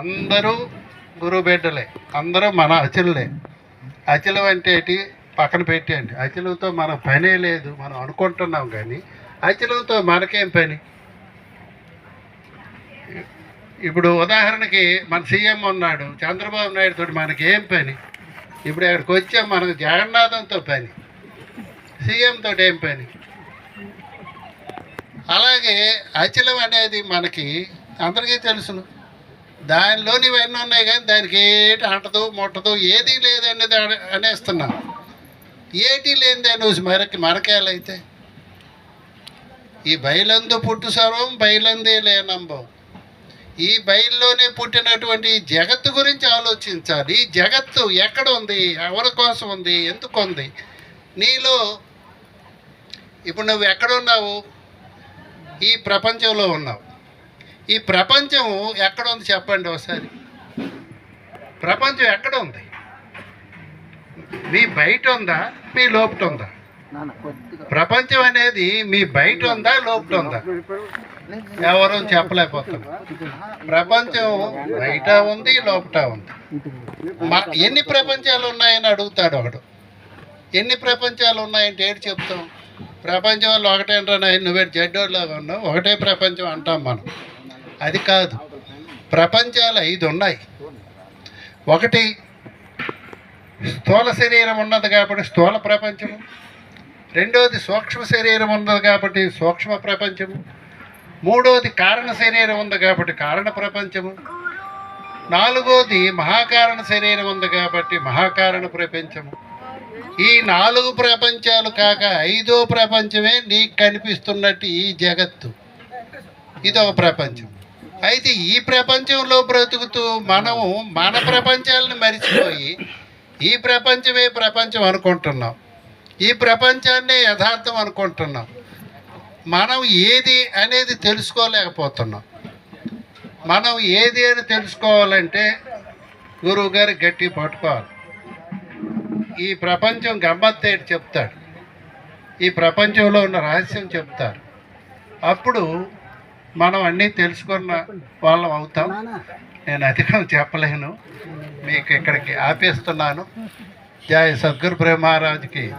అందరూ గురువు బిడ్డలే అందరూ మన అచలులే. అచలం అంటే ఏంటి? పక్కన పెట్టేయండి. అచలంతో మన పనే లేదు మనం అనుకుంటున్నాం కానీ అచలంతో మనకేం పని? ఇప్పుడు ఉదాహరణకి మన సీఎం ఉన్నాడు చంద్రబాబు నాయుడు తోటి మనకేం పని? ఇప్పుడు అక్కడికి వచ్చాం మనకు జగన్నాథంతో పని. సీఎంతో ఏం పని? అలాగే అచలం అనేది మనకి అందరికీ తెలుసును. దానిలోని ఇవన్నీ ఉన్నాయి కానీ దానికి ఏటి అంటదు ముట్టదు ఏది లేదనేది అనే- అనేస్తున్నాం. ఏటి లేనిదే నువ్వు మరకి మరకేలైతే ఈ బయలందు పుట్టు సర్వం బయలందే లేనంబం. ఈ బయల్లోనే పుట్టినటువంటి జగత్తు గురించి ఆలోచించాలి. ఈ జగత్తు ఎక్కడ ఉంది? ఎవరి కోసం ఉంది? ఎందుకు ఉంది? నీలో ఇప్పుడు నువ్వు ఎక్కడున్నావు ఈ ప్రపంచంలో ఉన్నావు. ఈ ప్రపంచం ఎక్కడ ఉంది చెప్పండి ఒకసారి? ప్రపంచం ఎక్కడ ఉంది? మీ బయట ఉందా? మీ లోపట ఉందా? ప్రపంచం అనేది మీ బయట ఉందా లోపట ఉందా? ఎవరు చెప్పలేకపోతున్నారు. ప్రపంచం బయట ఉంది లోపట ఉంది. మ- ఎన్ని ప్రపంచాలు ఉన్నాయని అడుగుతాడు ఒకడు. ఎన్ని ప్రపంచాలు ఉన్నాయంటే ఏంటి చెప్తాం. ప్రపంచంలో ఒకటేంట్రా నాయన నువ్వే జడ్డోలాగా ఉన్నావు. ఒకటే ప్రపంచం అంటాం మనం. అది కాదు. ప్రపంచాలు ఐదు ఉన్నాయి. ఒకటి స్థూల శరీరం ఉన్నది కాబట్టి స్థూల ప్రపంచము. రెండోది సూక్ష్మ శరీరం ఉన్నది కాబట్టి సూక్ష్మ ప్రపంచము. మూడోది కారణ శరీరం ఉంది కాబట్టి కారణ ప్రపంచము. నాలుగోది మహాకారణ శరీరం ఉంది కాబట్టి మహాకారణ ప్రపంచము. ఈ నాలుగు ప్రపంచాలు కాక ఐదో ప్రపంచమే నీకు కనిపిస్తున్నట్టు ఈ జగత్తు. ఇదో ప్రపంచం. అయితే ఈ ప్రపంచంలో బ్రతుకుతూ మనము మన ప్రపంచాలను మరిచిపోయి ఈ ప్రపంచమే ప్రపంచం అనుకుంటున్నాం. ఈ ప్రపంచాన్నే యథార్థం అనుకుంటున్నాం. మనం ఏది అనేది తెలుసుకోలేకపోతున్నాం. మనం ఏది అని తెలుసుకోవాలంటే గురువు గారు గట్టి పట్టుకోవాలి. ఈ ప్రపంచం గమ్మత్తేటి చెప్తాడు. ఈ ప్రపంచంలో ఉన్న రహస్యం చెప్తారు అప్పుడు మనం అన్నీ తెలుసుకున్న వాళ్ళం అవుతాం. నేను. అధికం చెప్పలేను. మీకు ఇక్కడికి ఆపేస్తున్నాను. జై సద్గురు ప్రేమారాజుకి